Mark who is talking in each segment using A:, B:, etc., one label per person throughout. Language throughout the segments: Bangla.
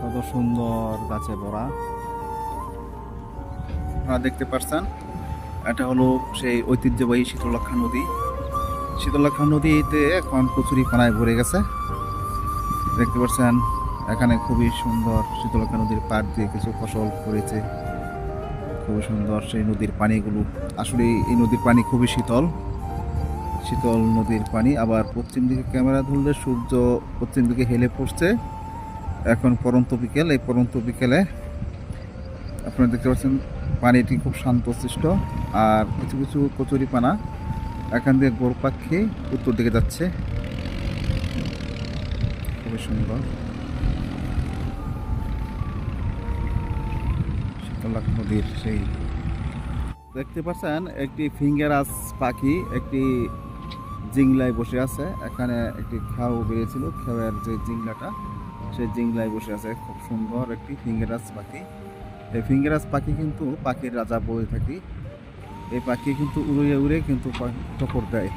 A: কত সুন্দর গাছে ভরা। আপনারা দেখতে পাচ্ছেন এটা হলো সেই ঐতিহ্যবাহী শীতলক্ষা নদী। শীতলক্ষা নদীতে এখন কচুরি পানায় ভরে গেছে। দেখতে পাচ্ছেন, এখানে খুবই সুন্দর শীতলক্ষা নদীর পাড় দিয়ে কিছু ফসল করেছে খুবই সুন্দর সেই নদীর পানিগুলো। আসলে এই নদীর পানি খুবই শীতল। শীতল নদীর পানি, আবার পশ্চিম দিকে ক্যামেরা ধরলে সূর্য পশ্চিম দিকে হেলে পড়ছে। এখন পরন্ত বিকেল, এই পরন্ত বিকেলে আপনারা দেখতে পাচ্ছেন, পানিটি খুব শান্তশিষ্ট আর কিছু কিছু কচুরি পানা এখান থেকে গোর পাখি উত্তর দিকে যাচ্ছে। খুবই সুন্দর। শীতলাখ নদীর সেই দেখতে পাচ্ছেন, একটি ফিঙ্গারাস পাখি একটি জিংলায় বসে আছে। এখানে একটি খাও বেরিয়েছিল, খেওয়ের যে জিংলাটা, সেই জিংলায় বসে আছে। খুব সুন্দর একটি ফিঙ্গারাস পাখি। এই ফিঙ্গারাস পাখি কিন্তু পাখির রাজা বলে থাকি। এই পাখি কিন্তু উড়ে উড়ে কিন্তু টক্কর দেয়।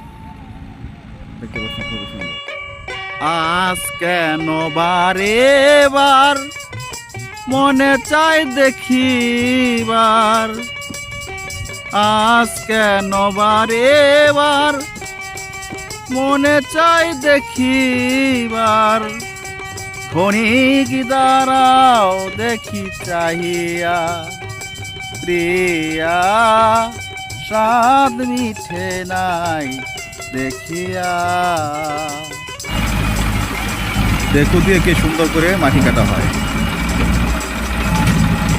A: আজ কেন বারে বার? মনে চাই দেখিবার। আজ কেন বারে বার? মনে চাই দেখিবার। ক্ষণিক দাঁড়াও দেখি চাহিয়া, প্রিয়া। স্বাদ মিঠে নাই দেখিয়া। দেখো দিয়ে কি সুন্দর করে মাটি কাটা হয়।